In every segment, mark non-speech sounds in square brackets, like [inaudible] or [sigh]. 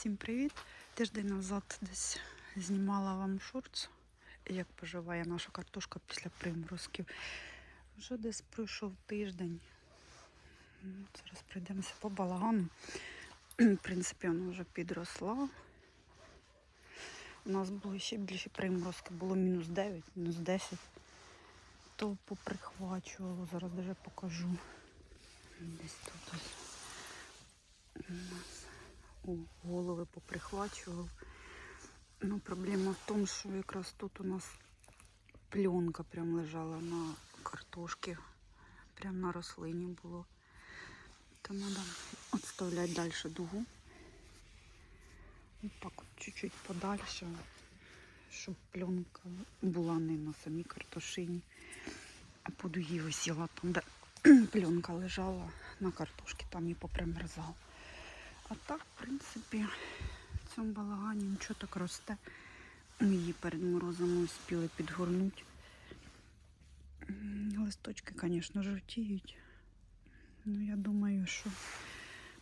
Всім привіт! Тиждень назад десь знімала вам шорт, як поживає наша картошка після приморозків. Вже десь пройшов тиждень. Зараз пройдемося по балагану. В принципі, вона вже підросла. У нас було ще більше приморозки, було мінус 9, мінус 10. То поприхвачувало, зараз даже покажу. Десь тут ось у голови поприхвачував. Ну, проблема в тому, що якраз тут у нас пленка прям лежала на картошці. Прям на рослині було. То треба відставляти далі дугу. Ось так чуть-чуть подальше, щоб пленка була не на самій картошині, а по дугі висіла там, де [clears throat] пленка лежала на картошці, там і попримерзала. А так, в принципі, в цьому балагані нічого так росте. Її перед морозом успіли підгорнути. Листочки, звісно, жовтіють. Ну, я думаю, що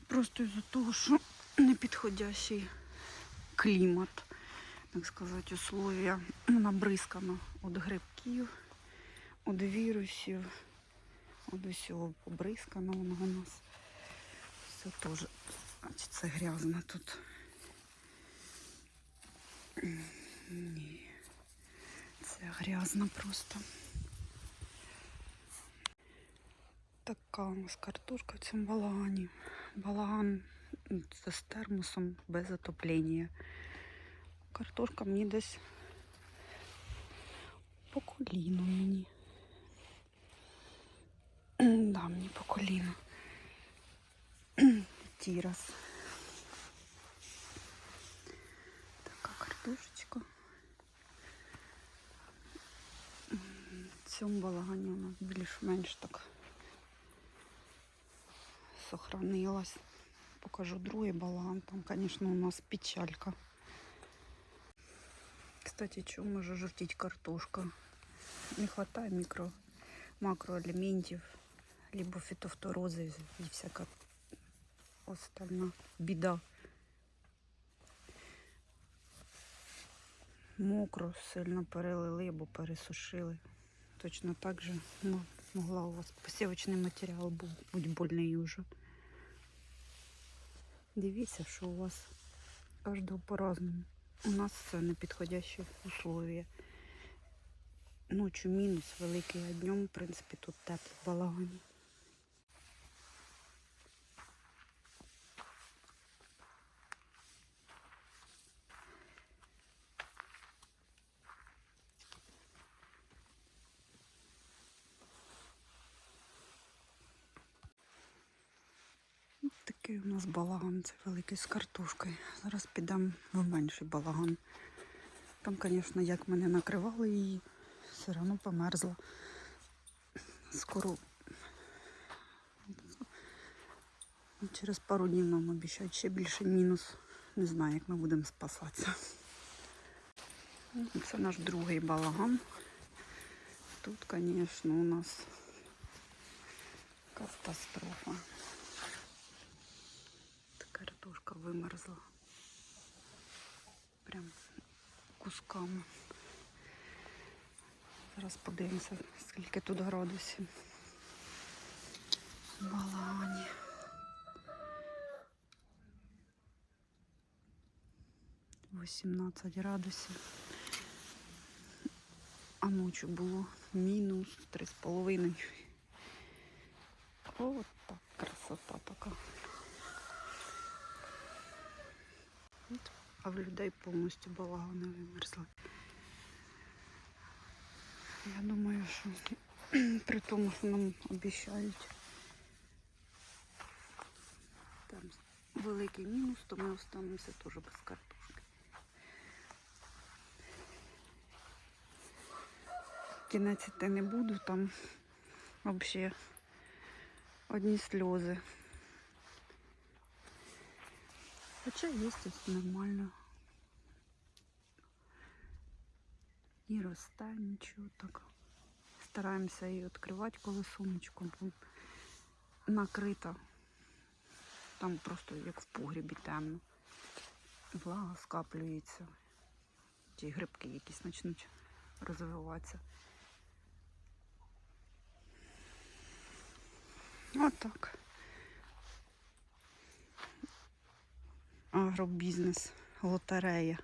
просто із-за того, що непідходящий клімат, так сказати, условия набризкано від грибків, від вірусів, від усього побризкано воно у нас. Все теж Значить, це грязно тут. Ні. Це грязно просто. Така у нас картошка в цьому балагані. Балаган з термосом без отоплення. Картошка мені десь по коліну мені. [clears throat] Да, мені по коліну. Тірас. Така картошечка. В цьому балагані вона більш-менш так сохранилась. Покажу другий балаган. Там, звісно, у нас печалька. Кстати, чому може жовтіть картошка? Не вистачає мікро, макроелементів, либо фітофторози і всяка остальна біда. Мокро сильно перелили або пересушили. Точно так же ну, могла у вас посівочний матеріал бути больний уже. Дивіться, що у вас кожного по-разному. У нас це непідходящі условия. Ночі мінус великий, а днем, в принципі, тут тепло в балагані. Такий у нас балаган, це великий з картошкою. Зараз підемо в менший балаган. Там, звісно, як мене накривали її, все одно померзла. Скоро через пару днів нам обіцяють ще більше мінус. Не знаю, як ми будемо спасатися. Це наш другий балаган. Тут, звісно, у нас катастрофа. Картошка вимерзла. Прям кусками. Зараз подивимося, скільки тут градусів. Балані. Вісімнадцять градусів. А ночі було мінус три з половиною. От так красота така. От, А в людей повністю балагани вимерзли. Я думаю, що [clears throat] при тому, що нам обіцяють там великий мінус, то ми останемося теж без картошки. Кінець іти не буду, там взагалі одні сльози. Хоча є тут нормально. Не росте нічого так. Стараємося її відкривати, коли сонечко накрита. Там просто як в погрібі темно. влага скаплюється. Ті грибки якісь почнуть розвиватися. Отак. Агробізнес, лотерея.